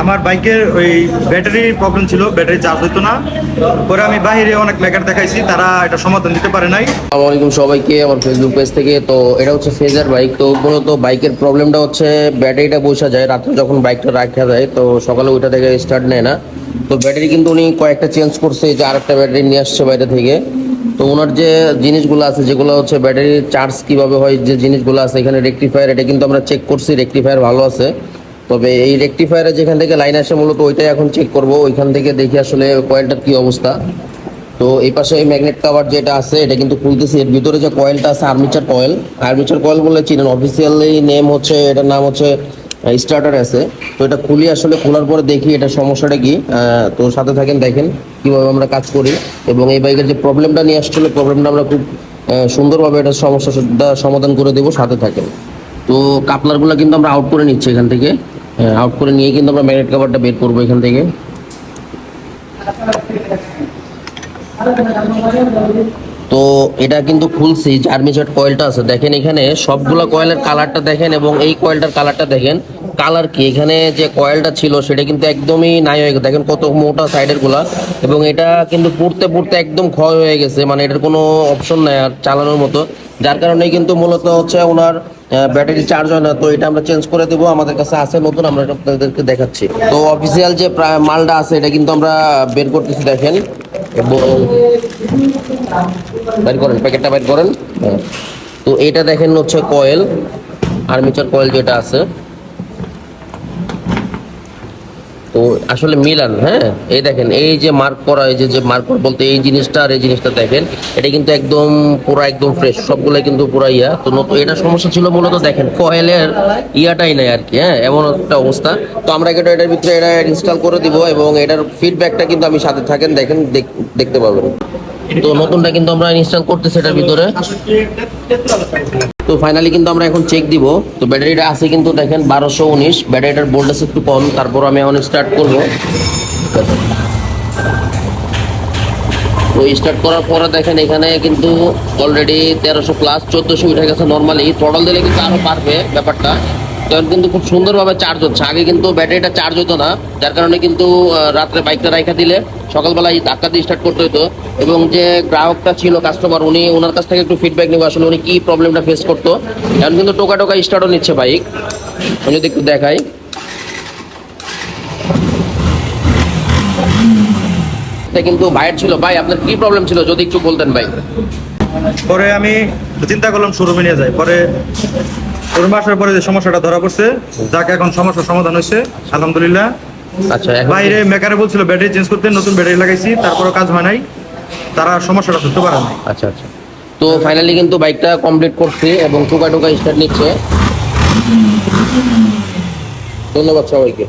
আমার বাইকের ওই ব্যাটারির প্রবলেম ছিল, ব্যাটারি চার্জ হতো না। পরে আমি বাইরে অনেক মেকার দেখাইছি, তারা এটা সমাধান দিতে পারে নাই। আসসালামু আলাইকুম সবাইকে, আমার ফেসবুক পেজ থেকে। তো এটা হচ্ছে ফেজার বাইক তো মূলত বাইকের প্রবলেমটা হচ্ছে, ব্যাটারিটা বসা যায়। রাত্রে যখন বাইকটা রাখা যায়, তো সকালে ওইটা থেকে স্টার্ট নেয় না। তো ব্যাটারি কিন্তু উনি কয়েকটা চেঞ্জ করছে যে আরেকটা ব্যাটারি নিয়ে আসছে বাইরে থেকে। তো ওনার যে জিনিসগুলো আছে, যেগুলো হচ্ছে ব্যাটারি চার্জ কীভাবে হয়, যে জিনিসগুলো আছে, এখানে রেকটিফায়ার এটা কিন্তু আমরা চেক করছি রেকটিফায়ার ভালো আছে। তবে এই রেকটিফায়ারে যেখান থেকে লাইন আসে, মূলত ওইটাই এখন চেক করব। ওইখান থেকে দেখি আসলে কয়েলটার কি অবস্থা। তো এই পাশে এই ম্যাগনেট কাভার যেটা আছে, এটা কিন্তু খুলতেছি। এর ভিতরে যে কয়েলটা আছে আর্মিচার কয়েল আর্মিচার কয়েল বলে চিনেন। অফিসিয়ালি নেম হচ্ছে, এটার নাম হচ্ছে স্টার্টার আছে। তো এটা খুলি আসলে, খোলার পরে দেখি এটা সমস্যাটা কি। তো সাথে থাকেন, দেখেন কীভাবে আমরা কাজ করি। এবং এই বাইকের যে প্রবলেমটা নিয়ে আসছিল প্রবলেমটা আমরা খুব সুন্দরভাবে এটা সমস্যাটা সমাধান করে দেবো, সাথে থাকেন। তো কাপলারগুলো কিন্তু আমরা আউট করে নিচ্ছি এখান থেকে। আউট করে নিয়ে কিন্তু আমরা ম্যাগনেট কাভারটা বের করব এখান থেকে। তো এটা কিন্তু খুলছি আর্মিচার কয়েলটা আছে। দেখেন এখানে সবগুলো কয়েলের কালারটা দেখেন এবং এই কয়েলটার কালারটা দেখেন। কালার কি? এখানে যে কয়েলটা ছিল সেটা কিন্তু একদমই নাই হয়ে গেছে। দেখেন কত মোটা সাইডেরগুলা। এবং এটা কিন্তু পড়তে পড়তে একদম ক্ষয় হয়ে গেছে। মানে এটার কোনো অপশন নাই আর চালানোর মতো। যার কারণে কিন্তু মূলত হচ্ছে ওনার ব্যাটারি চার্জ হয় না, তো এটা আমরা চেঞ্জ করে দেবো, আমাদের কাছে আছে নতুন, আমরা আপনাদেরকে দেখাচ্ছি। তো অফিসিয়াল যে মালটা আছে, এটা কিন্তু আমরা বের করতেছি, দেখেন। বের করেন, প্যাকেটটা বের করেন। তো এটা দেখেন হচ্ছে কয়েল আর্মিচার কয়েল যেটা আছে। তো আসলে মিলান হ্যাঁ? এই দেখেন, এই যে মার্ক করা, এই যে মার্ক বলতে এই জিনিসটা আর এই জিনিসটা দেখেন, এটা কিন্তু একদম পুরো একদম ফ্রেশ সবগুলো কিন্তু পুরো ইয়া। তো নতুন এটা সমস্যা ছিল মূলত দেখেন, কয়েলের ইয়াটাই নাই আর কি হ্যাঁ? এমন একটা অবস্থা। তো আমরা কিন্তু এটার ভিতরে এটা ইনস্টল করে দিব এবং এটার ফিডব্যাকটা কিন্তু আমি সাথে থাকেন, দেখেন, দেখ- দেখতে পাবেন। তো নতুনটা কিন্তু আমরা ইনস্টল করতেছি এটার ভিতরে। তো ফাইনালি কিন্তু আমরা এখন চেক দিব। তো ব্যাটারিটা আছে কিন্তু দেখেন বারোশো উনিশ। ব্যাটারিটার ভোল্টেজ একটু কম, তারপর আমি এখন স্টার্ট করব। তো স্টার্ট করার পরে দেখেন এখানে কিন্তু অলরেডি তেরোশো প্লাস চোদ্দোশো উঠে গেছে নর্মালি টডল দিলে কিন্তু আরও বাড়বে ব্যাপারটা। তখন কিন্তু খুব সুন্দরভাবে চার্জ হচ্ছে। আগে কিন্তু ব্যাটারিটা চার্জ হতো না, যার কারণে কিন্তু রাত্রে বাইকটা রাইখা দিলে সকালবেলায় ধাক্কা দিয়ে স্টার্ট করতে হতো এবং যে গ্রাহকটা ছিল কাস্টমার উনি ওনার কাছ থেকে একটু ফিডব্যাক নেব আসলে উনি কী প্রবলেমটা ফেস করতো। এখন কিন্তু টোকা টোকা স্টার্টও নিচ্ছে বাইক আমি যদি একটু দেখাই। কিন্তু ভাইয়ের ছিল। ভাই, আপনার কি প্রবলেম ছিল? যদি একটু বলতেন ভাই। পরে আমি চিন্তা করলাম শোরুমে নিয়ে যাই। পরে শোরুমে আসার পরে যে সমস্যাটা ধরা পড়ছে যাকে এখন সমস্যার সমাধান হয়েছে আলহামদুলিল্লাহ। আচ্ছা বাইরে মেকারে বলছিল ব্যাটারি চেঞ্জ করতে নতুন ব্যাটারি লাগাইছি তারপরও কাজ হয় নাই। তারা সমস্যাটা ধরতে পারে নাই। আচ্ছা আচ্ছা। তো ফাইনালি কিন্তু বাইকটা কমপ্লিট করছে এবং টোকা টোকা স্টার্ট নিচ্ছে। ধন্যবাদ সবাইকে।